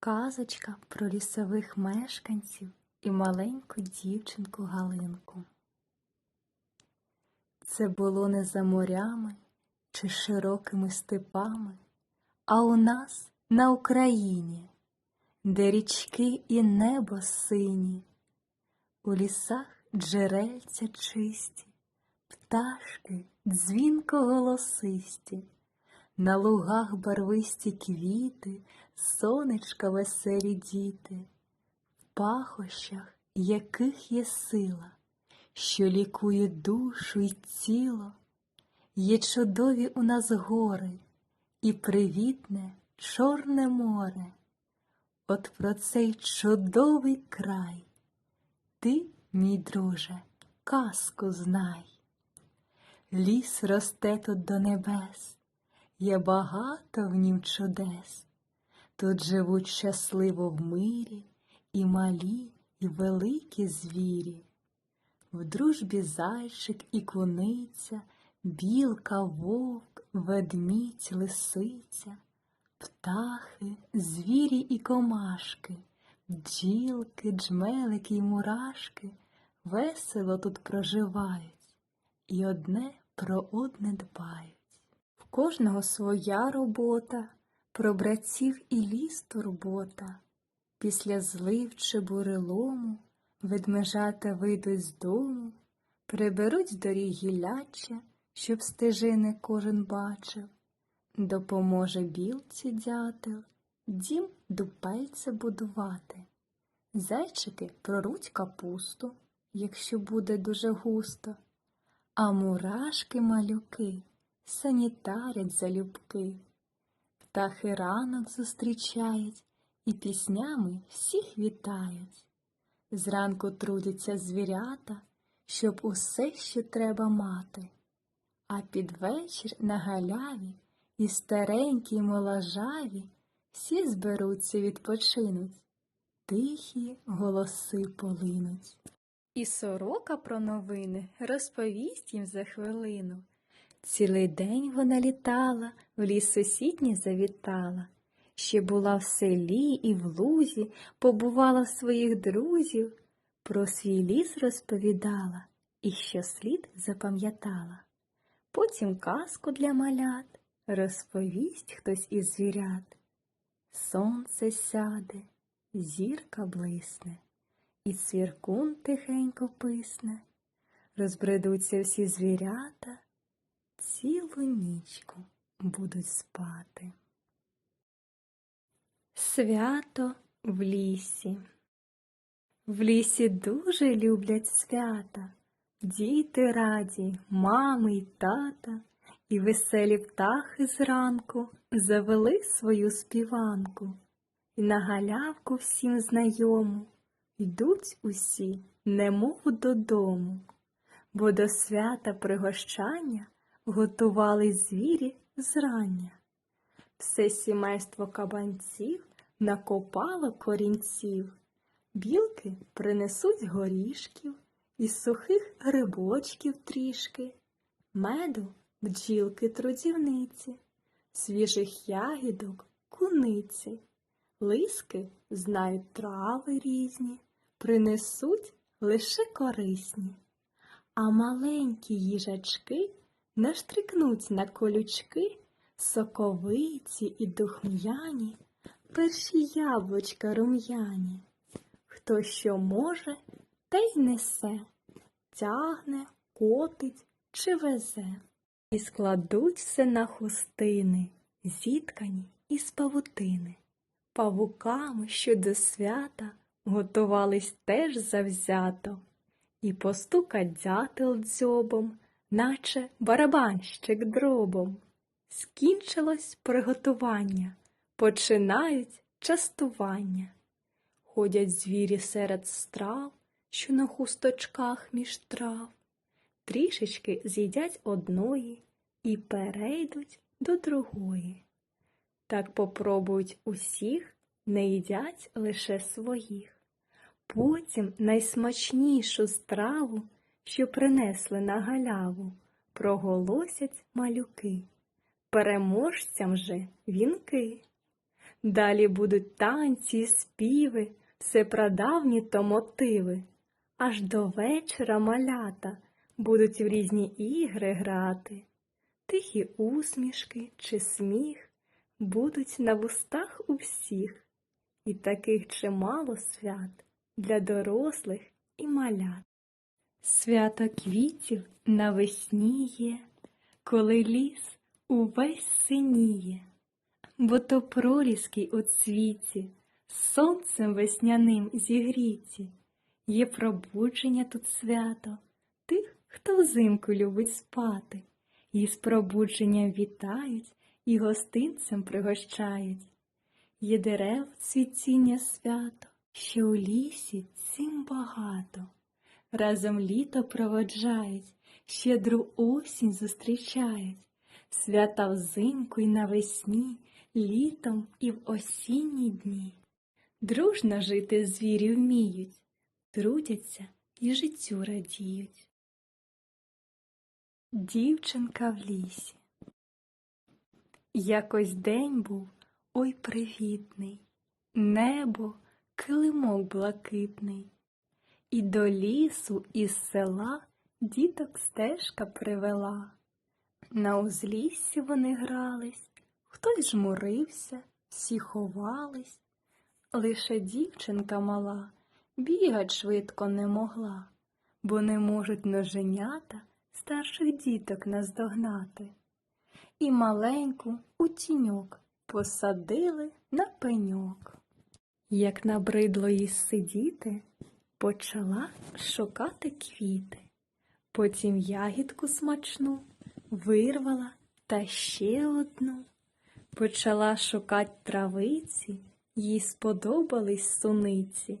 Казочка про лісових мешканців і маленьку дівчинку Галинку. Це було не за морями чи широкими степами, а у нас на Україні, де річки і небо сині, у лісах джерельця чисті, пташки дзвінко голосисті. На лугах барвисті квіти, сонечка веселі діти, в пахощах яких є сила, що лікує душу й тіло, є чудові у нас гори і привітне Чорне море. От про цей чудовий край ти, мій друже, казку знай. Ліс росте тут до небес. Є багато в нім чудес. Тут живуть щасливо в мирі і малі, і великі звірі. В дружбі зайчик і куниця, білка, вовк, ведмідь, лисиця, птахи, звірі і комашки, бджілки, джмелики й мурашки весело тут проживають і одне про одне дбають. Кожного своя робота, про братців і ліс турбота. Після злив чи бурелому ведмежата вийдуть з дому, приберуть з доріг гілляча, щоб стежини кожен бачив. Допоможе білці дятел, дім дупельце будувати. Зайчики проруть капусту, якщо буде дуже густо, а мурашки малюки санітарять залюбки. Птахи ранок зустрічають і піснями всіх вітають. Зранку трудяться звірята, щоб усе, що треба мати. А під вечір на галяві і старенькі й моложаві всі зберуться відпочинуть, тихі голоси полинуть. І сорока про новини розповість їм за хвилину. Цілий день вона літала, в ліс сусідній завітала. Ще була в селі і в лузі, побувала в своїх друзів, про свій ліс розповідала і що слід запам'ятала. Потім казку для малят розповість хтось із звірят. Сонце сяде, зірка блисне, і цвіркун тихенько писне, розбредуться всі звірята цілу нічку будуть спати. Свято в лісі. В лісі дуже люблять свята, діти раді, мами й тата, і веселі птахи зранку завели свою співанку, І на галявку всім знайому йдуть усі, немов додому, бо до свята пригощання готували звірі зрання. Все сімейство кабанців накопало корінців, білки принесуть горішків і сухих грибочків трішки, меду бджілки трудівниці, свіжих ягідок куниці, лиски знають трави різні, принесуть лише корисні, а маленькі їжачки наштрикнуть на колючки соковиці і духм'яні, перші яблучка рум'яні. Хто що може, те й несе, тягне, котить чи везе. І складуть все на хустини, зіткані із павутини. Павуками, що до свята готувались теж завзято, і постукать дятел дзьобом, наче барабанщик дробом. Скінчилось приготування, починають частування. Ходять звірі серед страв, що на хусточках між трав, трішечки з'їдять одної і перейдуть до другої. Так попробують усіх, не їдять лише своїх. Потім найсмачнішу страву, що принесли на галяву, проголосять малюки. Переможцям же вінки. Далі будуть танці, співи, все прадавні то мотиви. Аж до вечора малята будуть в різні ігри грати. Тихі усмішки чи сміх будуть на вустах у всіх, і таких чимало свят для дорослих і малят. Свято квітів навесні є, коли ліс увесь синіє, бо то проліски у цвіті, сонцем весняним зігріті, є пробудження тут свято тих, хто взимку любить спати, і з пробудженням вітають і гостинцем пригощають. Є дерев цвітіння свято, що у лісі цим багато. Разом літо проводжають, щедру осінь зустрічають, свята взимку й навесні, літом і в осінні дні. Дружно жити звірі вміють, трудяться і життю радіють. Дівчинка в лісі. Якось день був ой привітний, небо килимок блакитний. І до лісу із села діток стежка привела. На узліссі вони грались, хтось жмурився, всі ховались. Лише дівчинка мала бігать швидко не могла, бо не можуть ноженята старших діток наздогнати. І маленьку у тіньок посадили на пеньок. Як набридло їй сидіти, почала шукати квіти, потім ягідку смачну вирвала та ще одну. Почала шукать травиці, їй сподобались суниці.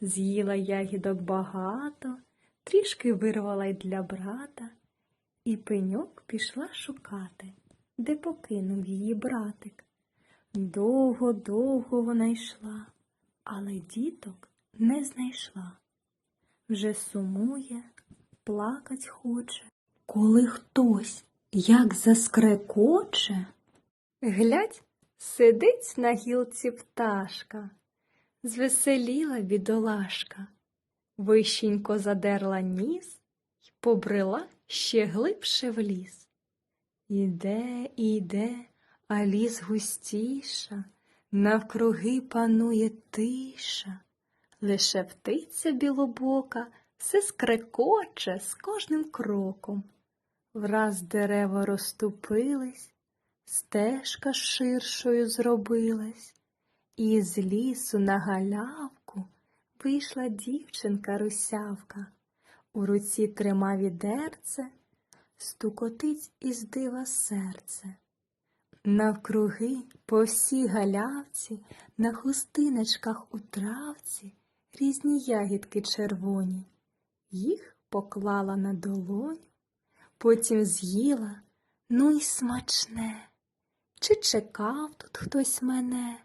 З'їла ягідок багато, трішки вирвала й для брата, і пеньок пішла шукати, де покинув її братик. Довго-довго вона йшла, але діток не знайшла. Вже сумує, плакать хоче. Коли хтось як заскрекоче, глядь, сидить на гілці пташка, звеселіла бідолашка, вищенько задерла ніс й побрела ще глибше в ліс. Іде, іде, а ліс густіша, навкруги панує тиша. Лише птиця білобока все скрекоче з кожним кроком. Враз дерева розступились, стежка ширшою зробилась, і з лісу на галявку вийшла дівчинка русявка. У руці трима відерце, стукотить із дива серце. Навкруги по всій галявці, на хустиночках у травці різні ягідки червоні. Їх поклала на долоню, потім з'їла, ну й смачне. Чи чекав тут хтось мене?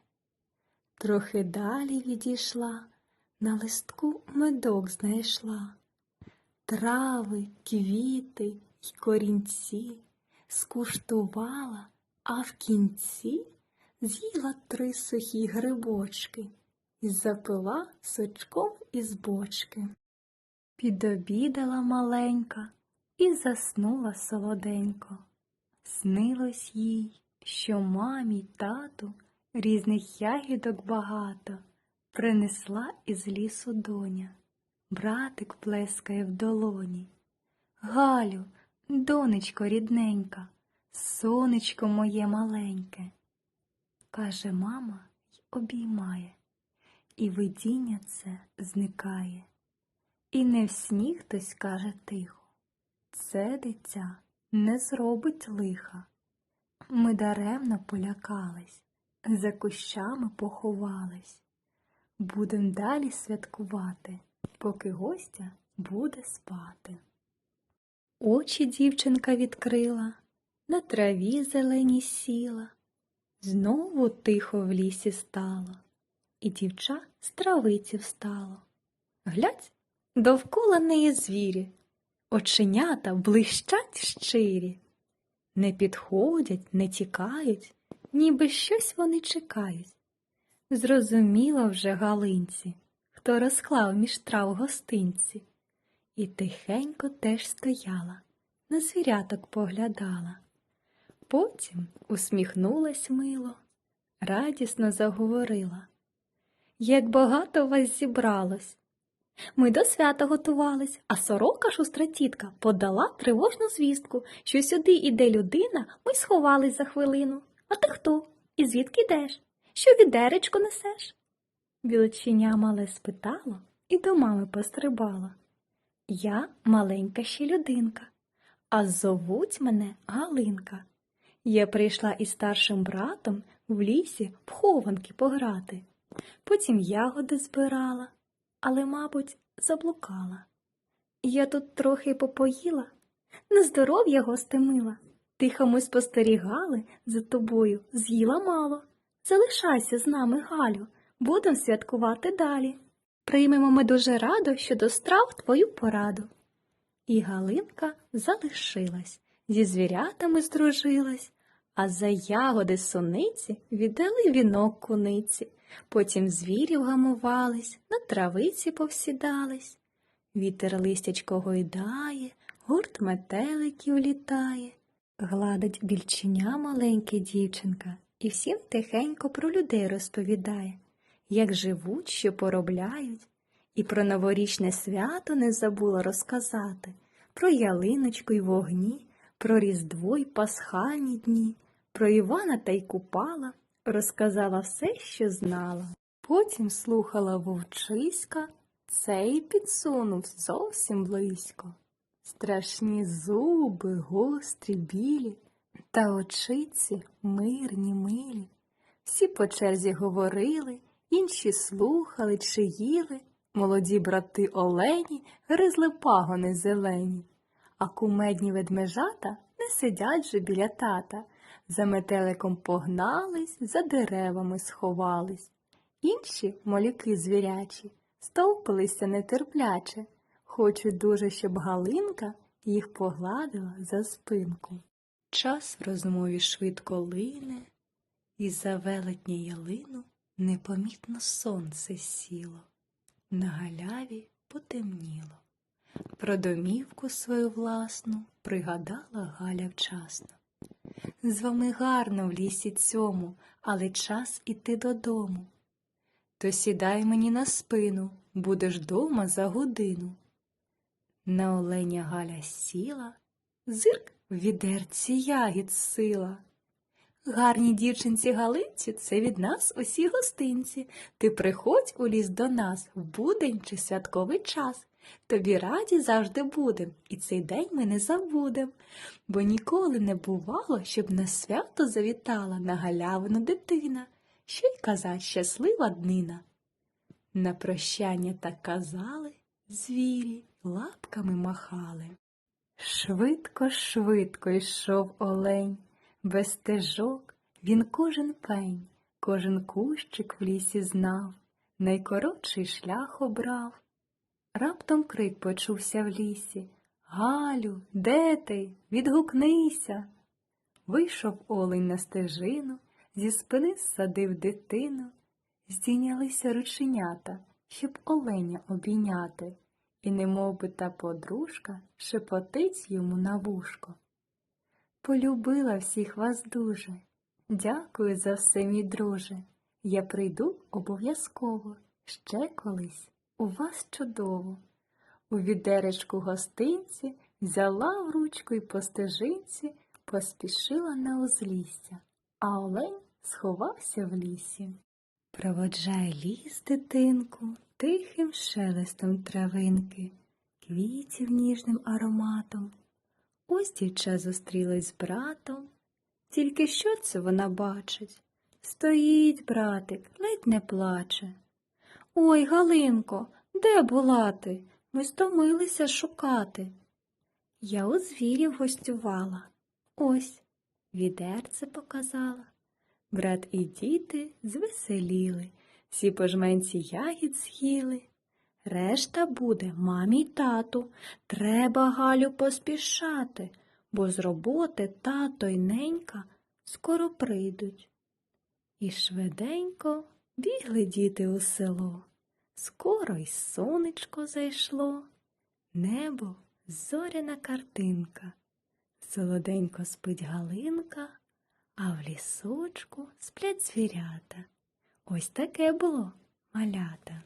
Трохи далі відійшла, на листку медок знайшла. Трави, квіти й корінці скуштувала, а в кінці з'їла три сухі грибочки і запила сочком із бочки. Підобідала маленька і заснула солоденько. Снилось їй, що мамі й тату різних ягідок багато принесла із лісу доня. Братик плескає в долоні. Галю, донечко рідненька, сонечко моє маленьке, каже мама й обіймає, і видіння це зникає. І не в сні хтось каже тихо, це дитя не зробить лиха. Ми даремно полякались, за кущами поховались. Будем далі святкувати, поки гостя буде спати. Очі дівчинка відкрила, на траві зелені сіла, знову тихо в лісі стало, і дівча з травиці встало. Глядь, довкола неї звірі, оченята блищать щирі, не підходять, не тікають, ніби щось вони чекають, Зрозуміла вже Галинці, хто розклав між трав гостинці, і тихенько теж стояла, на звіряток поглядала. Потім усміхнулась мило, радісно заговорила. Як багато вас зібралось. Ми до свята готувались, а сорока шустра тітка подала тривожну звістку, що сюди іде людина, ми сховались за хвилину. А ти хто? І звідки йдеш? Що відеречко несеш? Білоченя мале спитало і до мами пострибало. Я маленька ще людинка, а зовуть мене Галинка. Я прийшла із старшим братом в лісі в пограти. Потім ягоди збирала, але, мабуть, заблукала. Я тут трохи попоїла, на здоров'я гости. Тихо ми спостерігали за тобою, з'їла мало. Залишайся з нами, Галю, будемо святкувати далі. Приймемо ми дуже радо щодо страв твою пораду. І Галинка залишилась, зі звірятами здружилась, а за ягоди суниці віддали вінок куниці. Потім звірів гамувались, на травиці повсідались. Вітер листячко гойдає, гурт метеликів літає. Гладить більченя маленьке дівчинка і всім тихенько про людей розповідає, як живуть, що поробляють, і про новорічне свято не забула розказати, про ялиночку й вогні, про Різдво й пасхальні дні, про Івана та й Купала, розказала все, що знала. Потім слухала вовчиська, цей підсунув зовсім близько. Страшні зуби, гострі, білі, та очиці мирні, милі. Всі по черзі говорили, інші слухали чи їли. Молоді брати олені гризли пагони зелені, а кумедні ведмежата не сидять же біля тата. За метеликом погнались, за деревами сховались. Інші моліки звірячі стовпилися нетерпляче, хочуть дуже, щоб Галинка їх погладила за спинку. Час в розмові швидко лине, і за велетня ялину непомітно сонце сіло, на галяві потемніло. Про домівку свою власну пригадала Галя вчасно. З вами гарно в лісі цьому, але час іти додому. То сідай мені на спину, будеш дома за годину. На оленя Галя сіла, зирк в відерці ягід сила. Гарній дівчинці Галинці це від нас усі гостинці. Ти приходь у ліс до нас в будень чи святковий час. Тобі раді завжди будем, і цей день ми не забудем, бо ніколи не бувало, щоб на свято завітала на галявину дитина, що й казать щаслива днина. На прощання так казали, звірі лапками махали. Швидко, швидко йшов олень, без стежок він кожен пень, кожен кущик в лісі знав, найкоротший шлях обрав. Раптом крик почувся в лісі. Галю, де ти? Відгукнися. Вийшов олень на стежину, зі спини садив дитину, здійнялися рученята, щоб оленя обійняти, і немов би та подружка шепотить йому на вушко. Полюбила всіх вас дуже. Дякую за все, мій друже. Я прийду обов'язково ще колись. У вас чудово. У відеречку гостинці взяла в ручку й по стежинці поспішила на узлісся, а олень сховався в лісі. Проводжай ліс, дитинку, тихим шелестом травинки, квітів ніжним ароматом. Ось дівча зустрілась з братом. Тільки що це вона бачить? Стоїть братик, ледь не плаче. Ой, Галинко, де була ти? Ми стомилися шукати. Я у звірів гостювала. Ось, відерце показала. Брат і діти звеселіли, всі пожменці ягід з'їли. Решта буде мамі й тату. Треба Галю поспішати, бо з роботи тато й ненька скоро прийдуть. І швиденько Бігли діти у село, скоро й сонечко зайшло, небо зоряна картинка, солоденько спить галинка, а в лісочку сплять звірята. Ось таке було малята.